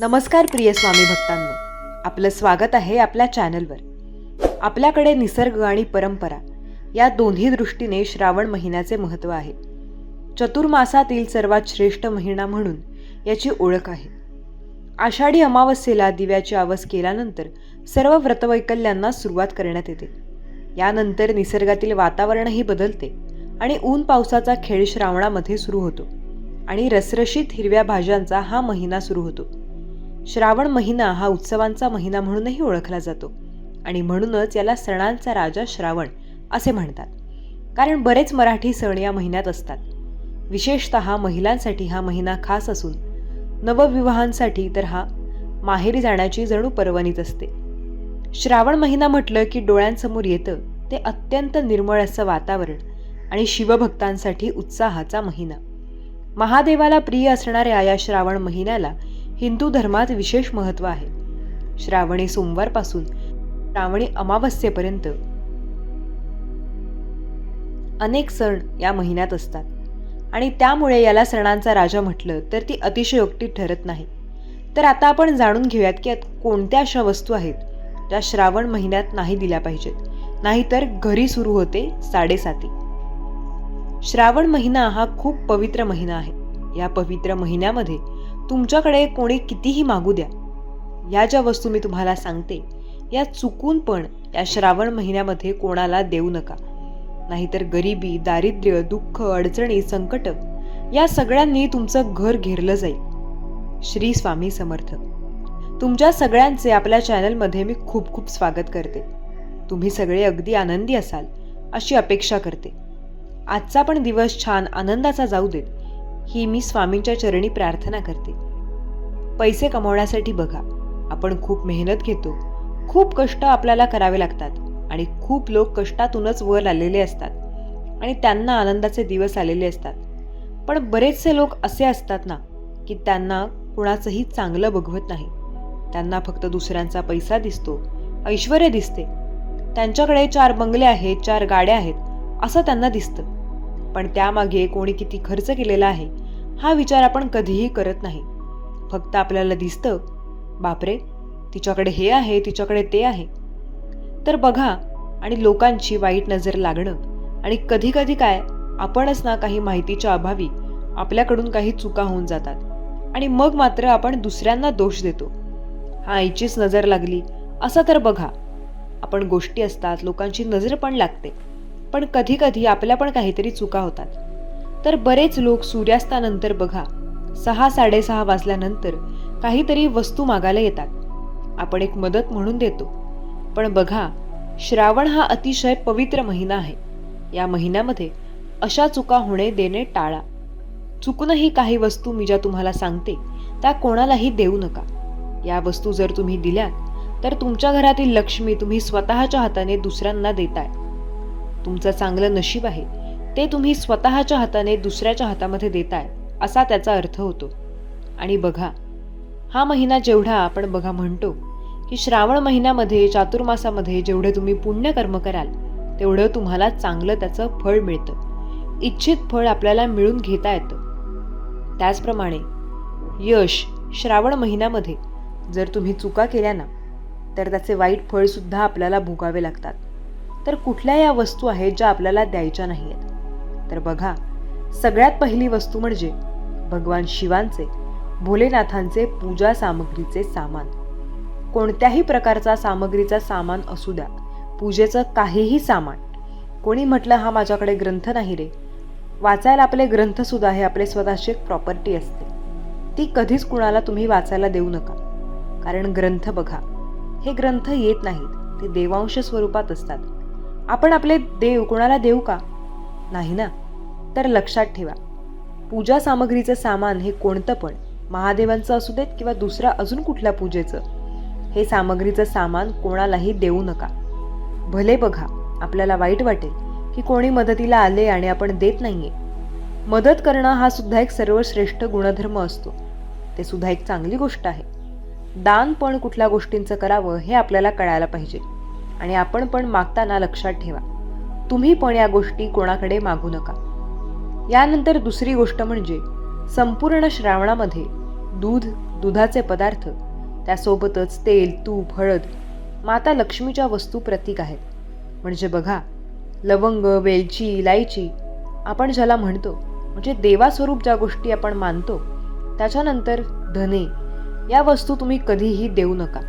नमस्कार प्रिय स्वामी भक्तांनो. आपलं स्वागत आहे आपल्या चॅनलवर. आपल्याकडे निसर्ग आणि परंपरा या दोन्ही दृष्टीने श्रावण महिन्याचे महत्त्व आहे. चतुर्मासातील सर्वात श्रेष्ठ महिना म्हणून याची ओळख आहे. आषाढी अमावस्येला दिव्याची आवाज केल्यानंतर सर्व व्रतवैकल्यांना सुरुवात करण्यात येते. यानंतर निसर्गातील वातावरणही बदलते आणि ऊन पावसाचा खेळ श्रावणामध्ये सुरू होतो आणि रसरशीत हिरव्या भाज्यांचा हा महिना सुरू होतो. श्रावण महिना हा उत्सवांचा महिना म्हणूनही ओळखला जातो. आणि म्हणूनच याला सणांचा राजा श्रावण असे म्हणतात. कारण बरेच मराठी सण या महिन्यात असतात. विशेषत महिलांसाठी हा महिना खास असून नवविवाहांसाठी तर हा माहेरी जाण्याची जणू पर्वणीच असते. श्रावण महिना म्हटलं की डोळ्यांसमोर येतं ते अत्यंत निर्मळ असं वातावरण आणि शिवभक्तांसाठी उत्साहाचा महिना. महादेवाला प्रिय असणाऱ्या या श्रावण महिन्याला हिंदू धर्मात विशेष महत्त्व आहे. श्रावणी सोमवारपासून श्रावणी अमावस्येपर्यंत. अनेक सण या महिन्यात असतात. आणि त्यामुळे याला सणांचा राजा म्हटलं तर ती अतिशयोक्ती ठरत नाही. तर आता आपण जाणून घेऊयात की कोणत्या अशा वस्तू आहेत ज्या श्रावण महिन्यात नाही दिल्या पाहिजेत. नाहीतर घरी सुरू होते साडेसाती. श्रावण महिना हा खूप पवित्र महिना आहे. या पवित्र महिन्यामध्ये तुमच्याकडे कोणी कितीही मागू द्या. या ज्या वस्तू मी तुम्हाला सांगते या चुकून पण या श्रावण महिन्यामध्ये कोणाला देऊ नका. नाहीतर गरिबी दारिद्र्य दुःख अडचणी संकट या सगळ्यांनी तुमचं घर घेरलं जाईल. श्री स्वामी समर्थ. तुमच्या सगळ्यांचे आपल्या चॅनलमध्ये मी खूप खूप स्वागत करते. तुम्ही सगळे अगदी आनंदी असाल अशी अपेक्षा करते. आजचा पण दिवस छान आनंदाचा जाऊ देत. ही मी स्वामींच्या चरणी प्रार्थना करते. पैसे कमवण्यासाठी बघा आपण खूप मेहनत घेतो खूप कष्ट आपल्याला करावे लागतात आणि खूप लोक कष्टातूनच वर आलेले असतात आणि त्यांना आनंदाचे दिवस आलेले असतात. पण बरेचसे लोक असे असतात ना की त्यांना कुणाचंही चांगलं बघवत नाही. त्यांना फक्त दुसऱ्यांचा पैसा दिसतो ऐश्वर दिसते. त्यांच्याकडे चार बंगले आहेत चार गाड्या आहेत असं त्यांना दिसतं. पण त्यामागे कोणी किती खर्च केलेला आहे हा विचार आपण कधीही करत नाही. फक्त आपल्याला दिसतं बापरे तिच्याकडे हे आहे तिच्याकडे ते आहे. तर बघा आणि लोकांची वाईट नजर लागणं आणि कधी कधी काय आपणच ना काही माहितीच्या अभावी आपल्याकडून काही चुका होऊन जातात आणि मग मात्र आपण दुसऱ्यांना दोष देतो. हा आईचीच नजर लागली असं तर बघा. आपण गोष्टी असतात लोकांची नजर पण लागते. पण कधी कधी आपल्या पण काहीतरी चुका होतात. तर बरेच लोक सूर्यास्तानंतर बघा. सहा साडेसहा वाजल्यानंतर काहीतरी वस्तू मागायला येतात. आपण एक मदत म्हणून देतो. पण बघा श्रावण हा अतिशय पवित्र महिना आहे. या महिन्यामध्ये अशा चुका होणे देणे टाळा. चुकूनही काही वस्तू मी ज्या तुम्हाला सांगते त्या कोणालाही देऊ नका. या वस्तू जर तुम्ही दिल्यात तर तुमच्या घरातील लक्ष्मी तुम्ही स्वतःच्या हाताने दुसऱ्यांना देताय. तुमचं चांगलं नशीब आहे. ते तुम्ही स्वतःच्या हाताने दुसऱ्याच्या हातामध्ये देताय असा त्याचा अर्थ होतो. आणि बघा हा महिना जेवढा आपण बघा म्हणतो की श्रावण महिन्यामध्ये चातुर्मासामध्ये जेवढे तुम्ही पुण्यकर्म कराल तेवढं तुम्हाला चांगलं त्याचं फळ मिळतं. इच्छित फळ आपल्याला मिळून घेता येतं. त्याचप्रमाणे यश श्रावण महिन्यामध्ये जर तुम्ही चुका केल्या ना तर त्याचे वाईट फळसुद्धा आपल्याला भोगावे लागतात. तर कुठल्या या वस्तू आहेत ज्या आपल्याला द्यायच्या नाही आहेत तर बघा सगळ्यात पहिली वस्तू म्हणजे भगवान शिवांचे भोलेनाथांचे पूजा सामग्रीचे सामान. कोणत्याही प्रकारचा सामग्रीचा सामान असू द्या पूजेचं काहीही सामान. कोणी म्हटलं हा माझ्याकडे ग्रंथ नाही रे. वाचायला आपले ग्रंथसुद्धा हे आपले स्वतःची एक प्रॉपर्टी असते. ती कधीच कुणाला तुम्ही वाचायला देऊ नका. कारण ग्रंथ बघा हे ग्रंथ येत नाहीत ते देवांश स्वरूपात असतात. आपण आपले देव कोणाला देऊ का? नाही ना? तर लक्षात ठेवा. पूजा सामग्रीचं सामान हे कोणतं पण महादेवांचं असू देत किंवा दुसऱ्या अजून कुठल्या पूजेचं हे सामग्रीचं सामान कोणालाही देऊ नका. भले बघा आपल्याला वाईट वाटेल की कोणी मदतीला आले आणि आपण देत नाहीये. मदत करणं हा सुद्धा एक सर्वश्रेष्ठ गुणधर्म असतो. ते सुद्धा एक चांगली गोष्ट आहे. दान पण कुठल्या गोष्टींचं करावं हे आपल्याला कळायला पाहिजे. आणि आपण पण मागताना लक्षात ठेवा. तुम्ही पण या गोष्टी कोणाकडे मागू नका. यानंतर दुसरी गोष्ट म्हणजे संपूर्ण श्रावणामध्ये दूध दुधाचे पदार्थ त्यासोबतच तेल तूप हळद माता लक्ष्मीच्या वस्तू प्रतीक आहेत. म्हणजे बघा लवंग वेलची इलायची आपण ज्याला म्हणतो म्हणजे देवास्वरूप ज्या गोष्टी आपण मानतो त्याच्यानंतर धने या वस्तू तुम्ही कधीही देऊ नका.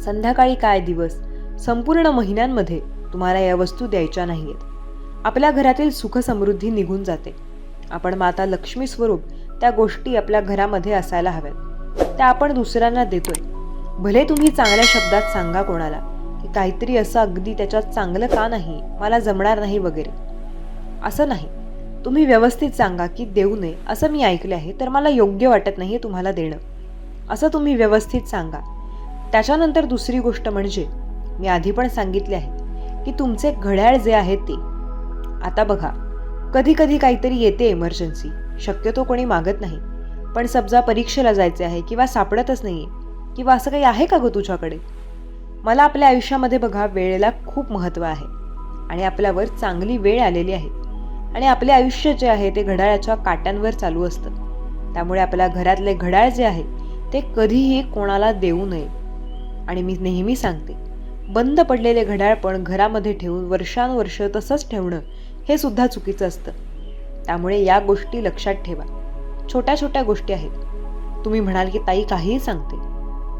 संध्याकाळी काय दिवस संपूर्ण महिन्यांमध्ये तुम्हाला या वस्तू द्यायच्या नाही आहेत आपल्या घरातील सुखसमृद्धी निघून जाते. आपण माता लक्ष्मी स्वरूप त्या गोष्टी आपल्या घरामध्ये असायला हव्यात. त्या आपण दुसऱ्यांना देतोय. भले तुम्ही चांगल्या शब्दात सांगा कोणाला की काहीतरी असं अगदी त्याच्यात चांगलं का नाही मला जमणार नाही वगैरे. असं नाही. तुम्ही व्यवस्थित सांगा की देऊ नये असं मी ऐकले आहे तर मला योग्य वाटत नाही तुम्हाला देणं. असं तुम्ही व्यवस्थित सांगा. त्याच्यानंतर दुसरी गोष्ट म्हणजे मी आधी पण सांगितले आहे की तुमचे घड्याळ जे आहे ते आता बघा. कधी कधी काहीतरी येते इमर्जन्सी शक्यतो कोणी मागत नाही. पण समजा परीक्षेला जायचे आहे किंवा सापडतच नाही किंवा असं काही आहे का गं तुझ्याकडे? मला आपल्या आयुष्यामध्ये बघा वेळेला खूप महत्त्व आहे. आणि आपल्यावर चांगली वेळ आलेली आहे. आणि आपले आयुष्य जे आहे ते घड्याळाच्या काट्यांवर चालू असतं. त्यामुळे आपल्या घरातले घड्याळ जे आहे ते कधीही कोणाला देऊ नये. आणि मी नेहमी सांगते बंद पडलेले घड्याळ पण घरामध्ये ठेवून वर्षानुवर्ष तसंच ठेवणं हे सुद्धा चुकीचं असतं. त्यामुळे या गोष्टी लक्षात ठेवा. छोट्या छोट्या गोष्टी आहेत. तुम्ही म्हणाल की ताई काहीही सांगते.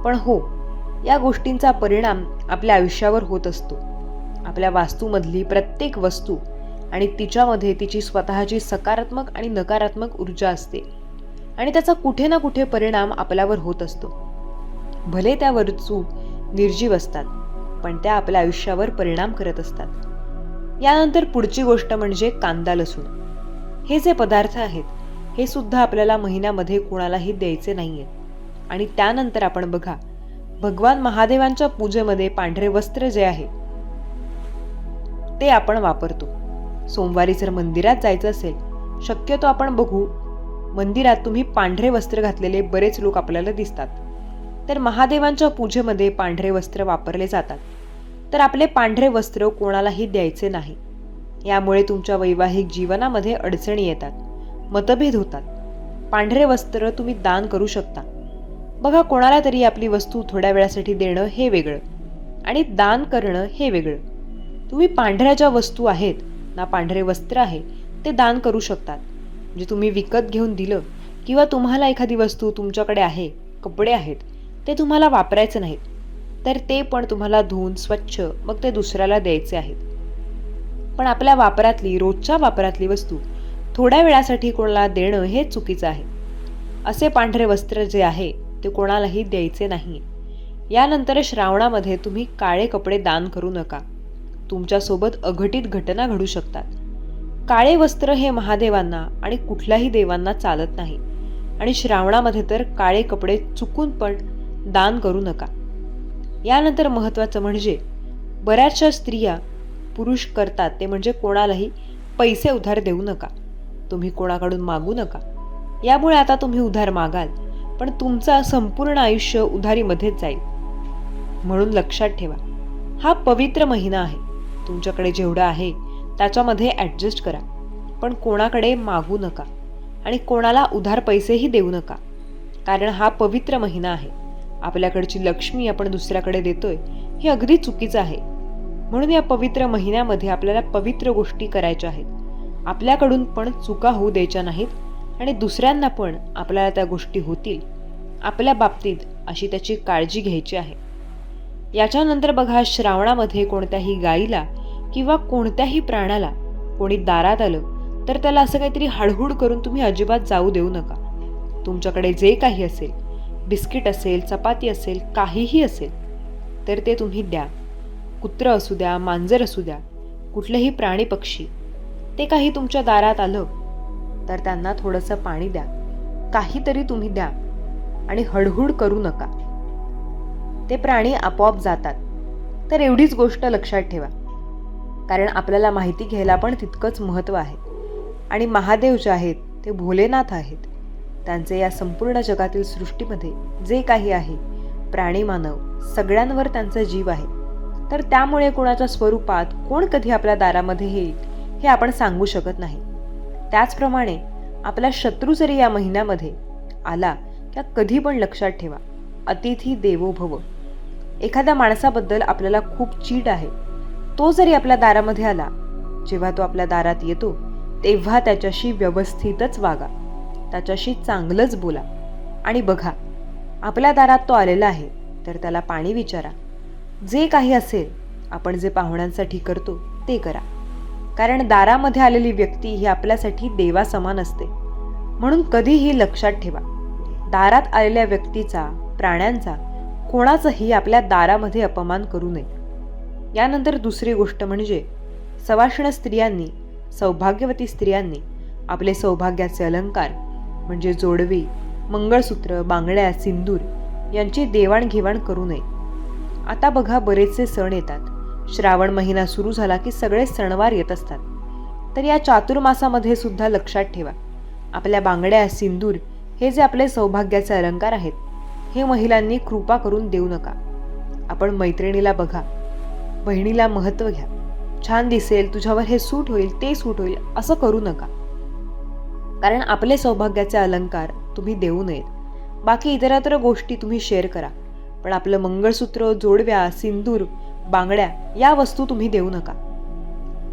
पण हो या गोष्टींचा परिणाम आपल्या आयुष्यावर होत असतो. आपल्या वास्तूमधली प्रत्येक वस्तू आणि तिच्यामध्ये तिची स्वतःची सकारात्मक आणि नकारात्मक ऊर्जा असते. आणि त्याचा कुठे ना कुठे परिणाम आपल्यावर होत असतो. भले त्या वस्तू निर्जीव असतात पण त्या आपल्या आयुष्यावर परिणाम करत असतात. यानंतर पुढची गोष्ट म्हणजे कांदा लसूण. हे जे पदार्थ आहेत हे सुद्धा आपल्याला महिन्यामध्ये कोणालाही द्यायचे नाही आहेत आणि त्यानंतर आपण बघा भगवान महादेवांच्या पूजेमध्ये पांढरे वस्त्र जे आहे ते आपण वापरतो. सोमवारी जर मंदिरात जायचं असेल शक्यतो आपण बघू मंदिरात तुम्ही पांढरे वस्त्र घातलेले बरेच लोक आपल्याला दिसतात. तर महादेवांच्या पूजेमध्ये पांढरे वस्त्र वापरले जातात. तर आपले पांढरे वस्त्र कोणालाही द्यायचे नाही. यामुळे तुमच्या वैवाहिक जीवनामध्ये अडचणी येतात मतभेद होतात. पांढरे वस्त्र तुम्ही दान करू शकता. बघा कोणाला तरी आपली वस्तू थोड्या वेळासाठी देणं हे वेगळं आणि दान करणं हे वेगळं. तुम्ही पांढऱ्या ज्या वस्तू आहेत ना पांढरे वस्त्र आहे ते दान करू शकतात. जे तुम्ही विकत घेऊन दिलं किंवा तुम्हाला एखादी वस्तू तुमच्याकडे आहे कपडे आहेत ते तुम्हाला वापरायचे नाहीत. तर ते पण तुम्हाला धुवून स्वच्छ मग ते दुसऱ्याला द्यायचे आहेत. पण आपल्या वापरातली रोजच्या वापरातली वस्तू थोड्या वेळासाठी कोणाला देणं हे चुकीचं आहे. असे पांढरे वस्त्र जे आहे ते कोणालाही द्यायचे नाही. यानंतर श्रावणामध्ये तुम्ही काळे कपडे दान करू नका. तुमच्यासोबत अघटित घटना घडू शकतात. काळे वस्त्र हे महादेवांना आणि कुठल्याही देवांना चालत नाही. आणि श्रावणामध्ये तर काळे कपडे चुकून पण दान करू नका. यानंतर महत्त्वाचं म्हणजे बऱ्याचशा स्त्रिया पुरुष करतात ते म्हणजे कोणालाही पैसे उधार देऊ नका. तुम्ही कोणाकडून मागू नका. यामुळे आता तुम्ही उधार मागाल पण तुमचं संपूर्ण आयुष्य उधारीमध्येच जाईल. म्हणून लक्षात ठेवा हा पवित्र महिना आहे. तुमच्याकडे जेवढं आहे त्याच्यामध्ये ॲडजस्ट करा. पण कोणाकडे मागू नका आणि कोणाला उधार पैसेही देऊ नका. कारण हा पवित्र महिना आहे. आपल्याकडची लक्ष्मी आपण दुसऱ्याकडे देतोय हे अगदी चुकीचं आहे. म्हणून या पवित्र महिन्यामध्ये आपल्याला पवित्र गोष्टी करायच्या आहेत. आपल्याकडून पण चुका होऊ द्यायच्या नाहीत आणि दुसऱ्यांना पण आपल्याला त्या गोष्टी होतील आपल्या बाबतीत अशी त्याची काळजी घ्यायची आहे. याच्यानंतर बघा श्रावणामध्ये कोणत्याही गाईला किंवा कोणत्याही प्राण्याला कोणी दारात आलं तर त्याला असं काहीतरी हळहूड करून तुम्ही अजिबात जाऊ देऊ नका. तुमच्याकडे जे काही असेल बिस्किट असेल चपाती असेल काहीही असेल तर ते तुम्ही द्या. कुत्रं असू द्या मांजर असू द्या कुठलेही प्राणी पक्षी ते काही तुमच्या दारात आलं तर त्यांना थोडंसं पाणी द्या. काहीतरी तुम्ही द्या आणि हळहळ करू नका. ते प्राणी आपोआप जातात. तर एवढीच गोष्ट लक्षात ठेवा. कारण आपल्याला माहिती घ्यायला पण तितकंच महत्त्व आहे. आणि महादेव जे आहेत ते भोलेनाथ आहेत. त्यांचे या संपूर्ण जगातील सृष्टीमध्ये जे काही आहे प्राणी मानव सगळ्यांवर त्यांचा जीव आहे. तर त्यामुळे कोणाच्या स्वरूपात कोण कधी आपल्या दारामध्ये येईल हे आपण सांगू शकत नाही. त्याचप्रमाणे आपला शत्रू जरी या महिन्यामध्ये आला त्या कधी पण लक्षात ठेवा अतिथी देवो भव एखाद्या माणसाबद्दल आपल्याला खूप चीड आहे. तो जरी आपल्या दारामध्ये आला जेव्हा तो आपल्या दारात येतो तेव्हा त्याच्याशी व्यवस्थितच वागा. त्याच्याशी चांगलंच बोला. आणि बघा आपल्या दारात तो आलेला आहे तर त्याला पाणी विचारा. जे काही असेल आपण जे पाहुण्यांसाठी करतो ते करा. कारण दारामध्ये आलेली व्यक्ती ही आपल्यासाठी देवासमान असते. म्हणून कधीही लक्षात ठेवा दारात आलेल्या व्यक्तीचा प्राण्यांचा कोणाचंही आपल्या दारामध्ये अपमान करू नये. यानंतर दुसरी गोष्ट म्हणजे सवाष्ण स्त्रियांनी सौभाग्यवती स्त्रियांनी आपले सौभाग्याचे अलंकार म्हणजे जोडवी मंगळसूत्र बांगड्या सिंदूर यांची देवाणघेवाण करू नये. आता बघा बरेचसे सण येतात. श्रावण महिना सुरू झाला की सगळे सणवार येत असतात. तर या चातुर्मासामध्ये सुद्धा लक्षात ठेवा. आपल्या बांगड्या सिंदूर हे जे आपले सौभाग्याचे अलंकार आहेत हे महिलांनी कृपा करून देऊ नका. आपण मैत्रिणीला बघा. बहिणीला महत्त्व घ्या. छान दिसेल तुझ्यावर हे सूट होईल ते सूट होईल असं करू नका. कारण आपले सौभाग्याचे अलंकार तुम्ही देऊ नयेत. बाकी इतरत्र गोष्टी तुम्ही शेअर करा. पण आपलं मंगळसूत्र जोडव्या सिंदूर बांगड्या या वस्तू तुम्ही देऊ नका.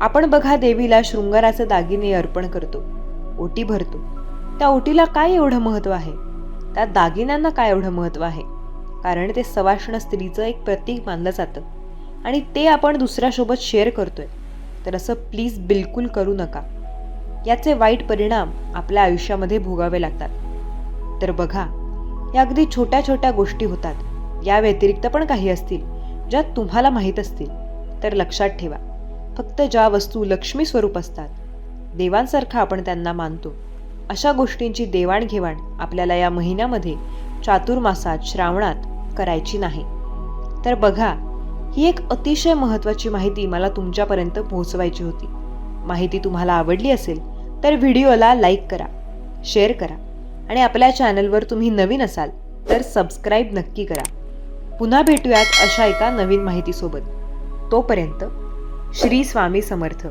आपण बघा देवीला शृंगाराचे दागिने अर्पण करतो. ओटी भरतो. त्या ओटीला काय एवढं महत्त्व आहे? त्या दागिन्यांना काय एवढं महत्त्व आहे? कारण ते सवाष्ण स्त्रीचं एक प्रतीक मानलं जातं. आणि ते आपण दुसऱ्यासोबत शेअर करतोय. तर असं प्लीज बिलकुल करू नका. याचे वाईट परिणाम आपल्या आयुष्यामध्ये भोगावे लागतात. तर बघा या अगदी छोट्या छोट्या गोष्टी होतात. या व्यतिरिक्त पण काही असतील ज्या तुम्हाला माहीत असतील. तर लक्षात ठेवा फक्त ज्या वस्तू लक्ष्मी स्वरूप असतात देवांसारखं आपण त्यांना मानतो अशा गोष्टींची देवाणघेवाण आपल्याला या महिन्यामध्ये चातुर्मासात श्रावणात करायची नाही. तर बघा ही एक अतिशय महत्त्वाची माहिती मला तुमच्यापर्यंत पोहोचवायची होती. माहिती तुम्हाला आवडली असेल तर व्हिडिओला लाईक करा शेअर करा आणि आपल्या चॅनलवर तुम्ही नवीन असाल तर सबस्क्राईब नक्की करा. पुन्हा भेटूयात अशा एका नवीन माहितीसोबत. तोपर्यंत श्री स्वामी समर्थ.